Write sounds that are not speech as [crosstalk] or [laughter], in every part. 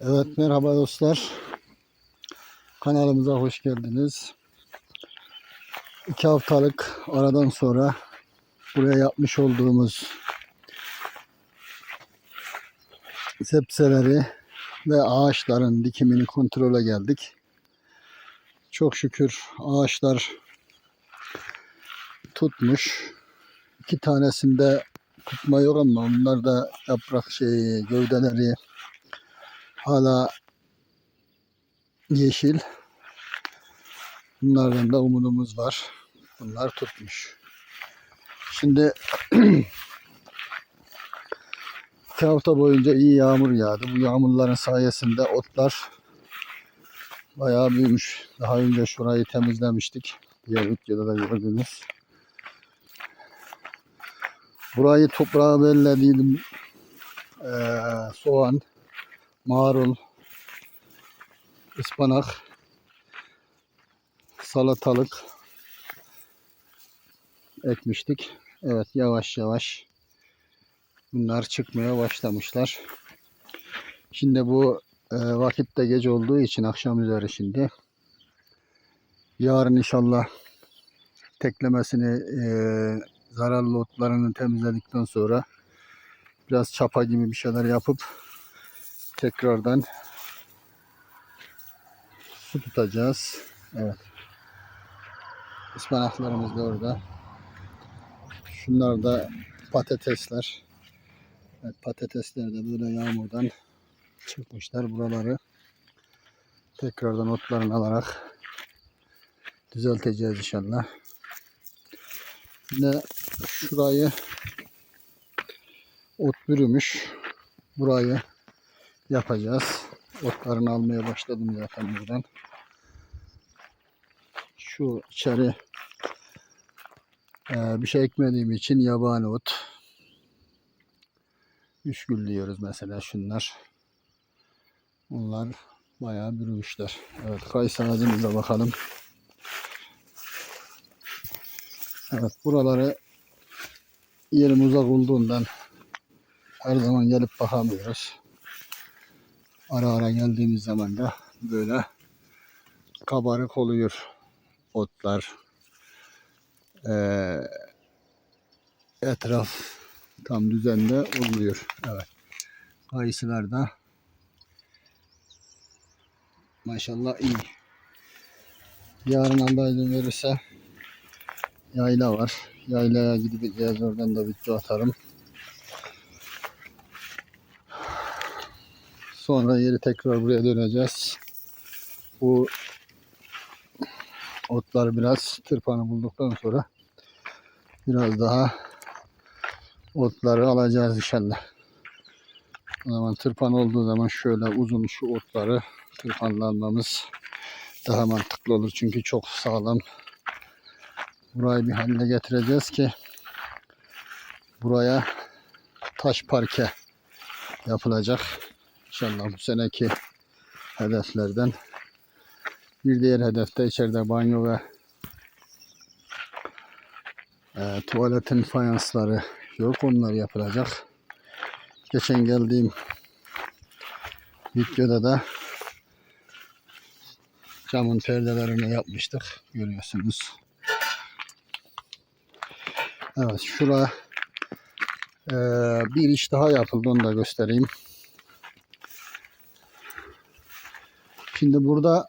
Evet merhaba dostlar. Kanalımıza hoş geldiniz. İki haftalık aradan sonra buraya yapmış olduğumuz sebzeleri ve ağaçların dikimini kontrole geldik. Çok şükür ağaçlar tutmuş. İki tanesinde tutma yok ama onlar da yaprak şeyi, gövdeleri hala yeşil. Bunlardan da umudumuz var. Bunlar tutmuş. Şimdi [clears throat] iki hafta boyunca iyi yağmur yağdı. Bu yağmurların sayesinde otlar bayağı büyümüş. Daha önce şurayı temizlemiştik. Diğer videoda da gördünüz. Burayı toprağa bellediydim. Ee, soğan, marul, ıspanak, salatalık ekmiştik. Evet yavaş yavaş bunlar çıkmaya başlamışlar. Şimdi bu e, vakit gece olduğu için akşam üzeri şimdi. Yarın inşallah teklemesini e, zararlı otlarını temizledikten sonra biraz çapa gibi bir şeyler yapıp tekrardan su tutacağız. Evet. Ispanaklarımız da orada. Şunlar da patatesler. Evet, patatesler de böyle yağmurdan çıkmışlar. Buraları tekrardan otlarını alarak düzelteceğiz inşallah. Yine şurayı ot bürümüş. Burayı yapacağız. Otlarını almaya başladım zaten buradan. Şu içeri e, bir şey ekmediğim için yabani ot. Üçgül diyoruz mesela şunlar. Bunlar bayağı bürümüşler. Evet kayısı ağacımıza bakalım. Evet buraları yerim uzak olduğundan her zaman gelip bakamıyoruz. Ara ara geldiğimiz zaman da böyle kabarık oluyor otlar. Ee, etraf tam düzende oluyor. Evet. Kayısılar da maşallah iyi. Yarın Allah verirse yayla var. Yaylaya gideceğiz. Oradan da video atarım. Sonra yeri tekrar buraya döneceğiz. Bu otlar biraz tırpanı bulduktan sonra biraz daha otları alacağız inşallah. O zaman tırpan olduğu zaman şöyle uzun şu otları tırpanlanmamız daha mantıklı olur. Çünkü çok sağlam. Burayı bir haline getireceğiz ki buraya taş parke yapılacak. İnşallah bu seneki hedeflerden. Bir diğer hedef de içeride banyo ve e, tuvaletin fayansları yok. Onlar yapılacak. Geçen geldiğim videoda da camın perdelerini yapmıştık. Görüyorsunuz. Evet şura e, bir iş daha yapıldı. Onu da göstereyim. Şimdi burada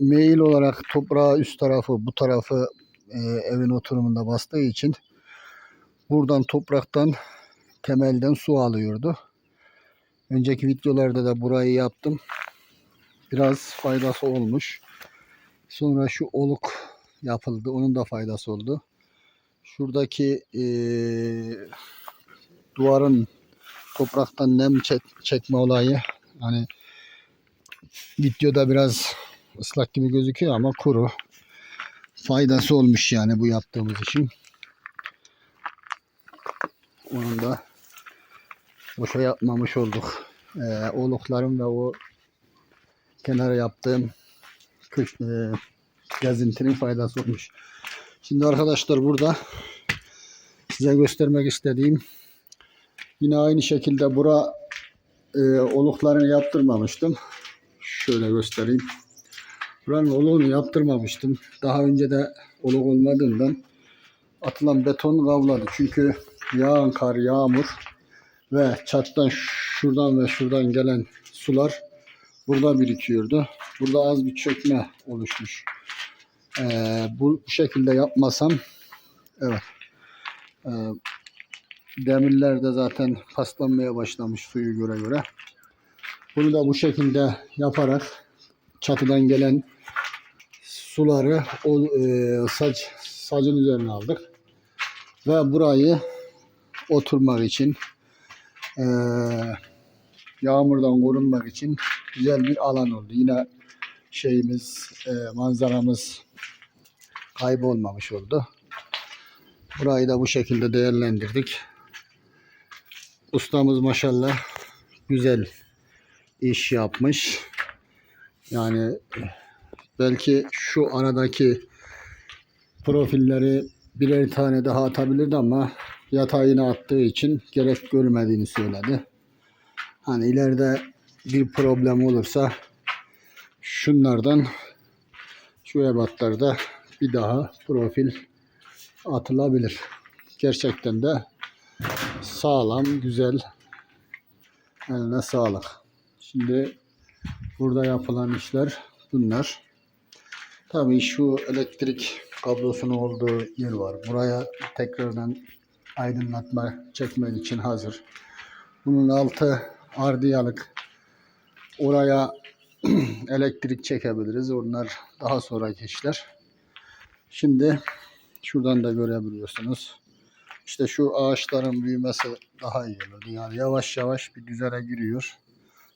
meyil olarak toprağı üst tarafı bu tarafı e, evin oturumunda bastığı için buradan topraktan temelden su alıyordu. Önceki videolarda da burayı yaptım. Biraz faydası olmuş. Sonra şu oluk yapıldı. Onun da faydası oldu. Şuradaki e, duvarın topraktan nem çek, çekme olayı hani videoda biraz ıslak gibi gözüküyor ama kuru. Faydası olmuş yani bu yaptığımız için. Onun da boşa yapmamış olduk. Ee, oluklarım ve o kenara yaptığım kış, e, gezintinin faydası olmuş. Şimdi arkadaşlar burada size göstermek istediğim yine aynı şekilde bura e, oluklarını yaptırmamıştım. Şöyle göstereyim. Buranın oluğunu yaptırmamıştım. Daha önce de oluk olmadığından atılan beton kavladı. Çünkü yağan kar, yağmur ve çattan şuradan ve şuradan gelen sular burada birikiyordu. Burada az bir çökme oluşmuş. Ee, bu şekilde yapmasam evet ee, demirler de zaten paslanmaya başlamış suyu göre göre. Bunu da bu şekilde yaparak çatıdan gelen suları o e, saç sacın üzerine aldık ve burayı oturmak için e, yağmurdan korunmak için güzel bir alan oldu. Yine şeyimiz e, manzaramız kaybolmamış oldu. Burayı da bu şekilde değerlendirdik. Ustamız maşallah güzel iş yapmış. Yani belki şu aradaki profilleri birer tane daha atabilirdi ama yatağını attığı için gerek görmediğini söyledi. Hani ileride bir problem olursa şunlardan şu ebatlarda bir daha profil atılabilir. Gerçekten de sağlam, güzel. Eline sağlık. Şimdi burada yapılan işler bunlar. Tabii şu elektrik kablosunun olduğu yer var. Buraya tekrardan aydınlatma çekmek için hazır. Bunun altı ardiyalık. Oraya [clears throat] elektrik çekebiliriz. Onlar daha sonraki işler. Şimdi şuradan da görebiliyorsunuz. İşte şu ağaçların büyümesi daha iyi olur. Yani yavaş yavaş bir düzene giriyor.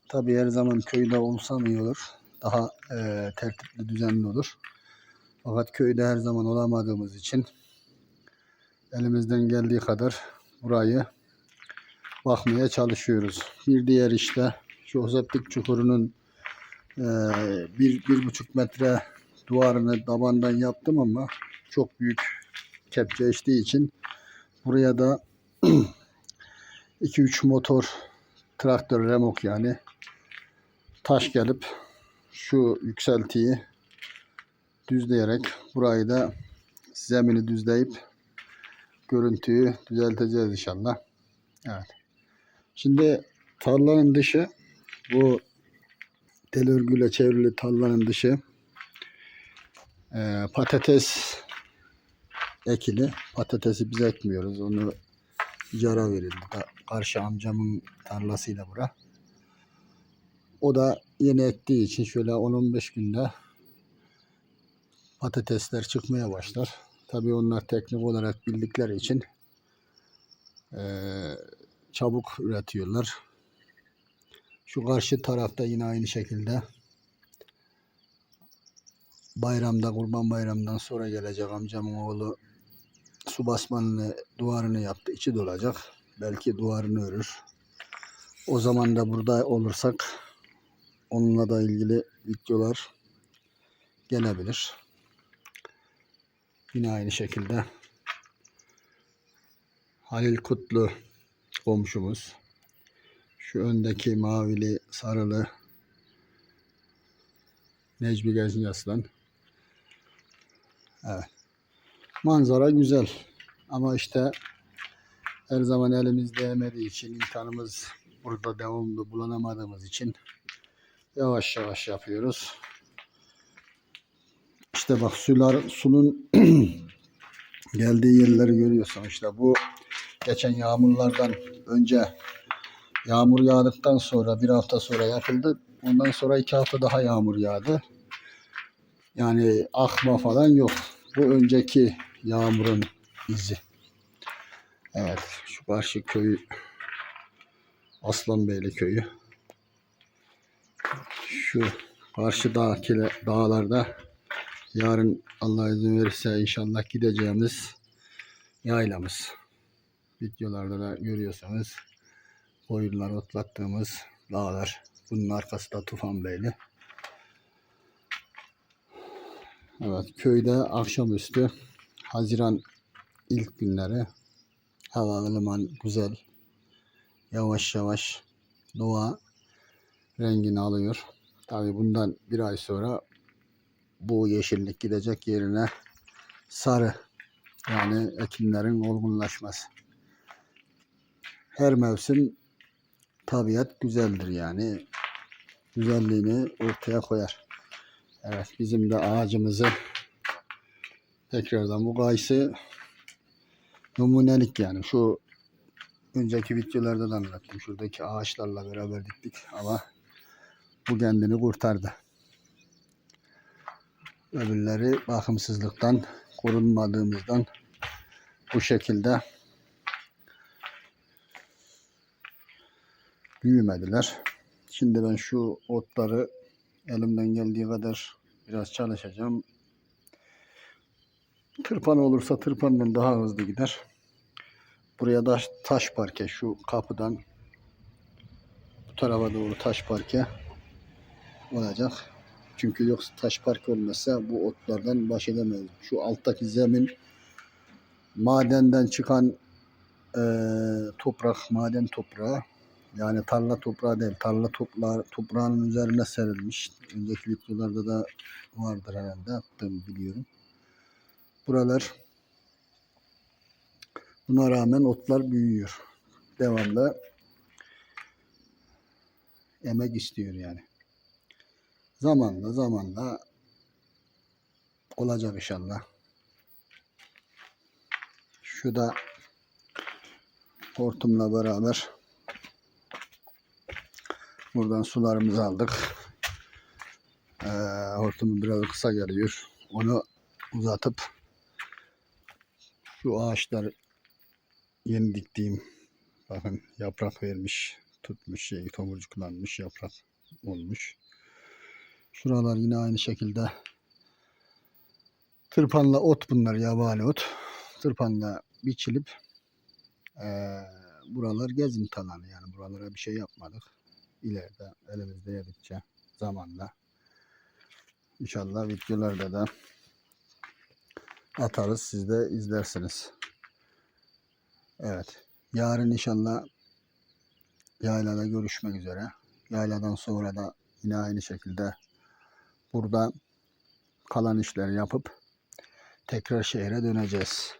Tabii her zaman köyde olsam iyi olur. Daha e, tertipli düzenli olur. Fakat köyde her zaman olamadığımız için elimizden geldiği kadar burayı bakmaya çalışıyoruz. Bir diğer işte şu septik çukurunun e, bir, bir buçuk metre duvarını tabandan yaptım ama çok büyük kepçe içtiği için buraya da [clears throat] 2-3 motor traktör remok yani taş gelip şu yükseltiyi düzleyerek burayı da zemini düzleyip görüntüyü düzelteceğiz inşallah. Evet. Şimdi tarlanın dışı bu tel örgüyle çevrili tarlanın dışı e, patates ekili. Patatesi biz ekmiyoruz. Onu icara verildi. Karşı amcamın tarlasıyla bura. O da yeni ektiği için şöyle 10-15 günde patatesler çıkmaya başlar. Tabii onlar teknik olarak bildikleri için eee, çabuk üretiyorlar. Şu karşı tarafta yine aynı şekilde bayramda Kurban Bayramı'ndan sonra gelecek amcamın oğlu su basmanını duvarını yaptı. içi dolacak. Belki duvarını örür. O zaman da burada olursak onunla da ilgili videolar gelebilir. Yine aynı şekilde Halil Kutlu komşumuz. Şu öndeki mavili, sarılı Necmi Gezgin Aslan. Evet. Manzara güzel. Ama işte her zaman elimiz değmediği için imkanımız burada devamlı bulunamadığımız için yavaş yavaş yapıyoruz. İşte bak sular sunun [clears throat] geldiği yerleri görüyorsun işte bu geçen yağmurlardan önce yağmur yağdıktan sonra bir hafta sonra yapıldı. Ondan sonra iki hafta daha yağmur yağdı. Yani akma falan yok. Bu önceki yağmurun izi. Evet şu karşı köyü Aslanbeyli köyü. Şu karşıdaki dağlarda yarın Allah izin verirse inşallah gideceğimiz yaylamız. Videolarda da görüyorsanız koyunlar otlattığımız dağlar. Bunun arkası da Tufanbeyli. Evet köyde akşamüstü Haziran ilk günleri hava ılıman güzel. Yavaş yavaş doğa rengini alıyor. Tabii bundan bir ay sonra bu yeşillik gidecek yerine sarı yani ekinlerin olgunlaşması. Her mevsim tabiat güzeldir yani güzelliğini ortaya koyar. Evet bizim de ağacımızı tekrardan bu kayısı numunelik yani şu önceki videolarda da anlattım. Şuradaki ağaçlarla beraber diktik ama bu kendini kurtardı. Öbürleri bakımsızlıktan, korunmadığımızdan bu şekilde büyümediler. Şimdi ben şu otları elimden geldiği kadar biraz çalışacağım. Tırpan olursa tırpanla daha hızlı gider. Buraya da taş parke şu kapıdan bu tarafa doğru taş parke olacak. Çünkü yoksa taş parke olmazsa bu otlardan baş edemeyiz. Şu alttaki zemin madenden çıkan eee, toprak, maden toprağı yani tarla toprağı değil, tarla toprağı, toprağının üzerine serilmiş. Önceki videolarda da vardır herhalde, attığımı biliyorum. Buralar buna rağmen otlar büyüyor. Devamlı emek istiyor yani. Zamanla zamanla olacak inşallah. Şu da hortumla beraber buradan sularımızı aldık. Ee, hortumu biraz kısa geliyor. Onu uzatıp şu ağaçlar yeni diktiğim bakın yaprak vermiş tutmuş şey tomurcuklanmış yaprak olmuş. Şuralar yine aynı şekilde tırpanla ot bunlar yabani ot. Tırpanla biçilip eee, buralar gezinti alanı yani buralara bir şey yapmadık. İleride elimizde yedikçe zamanla inşallah videolarda da atarız siz de izlersiniz. Evet. Yarın inşallah yaylada görüşmek üzere. Yayladan sonra da yine aynı şekilde burada kalan işleri yapıp tekrar şehre döneceğiz.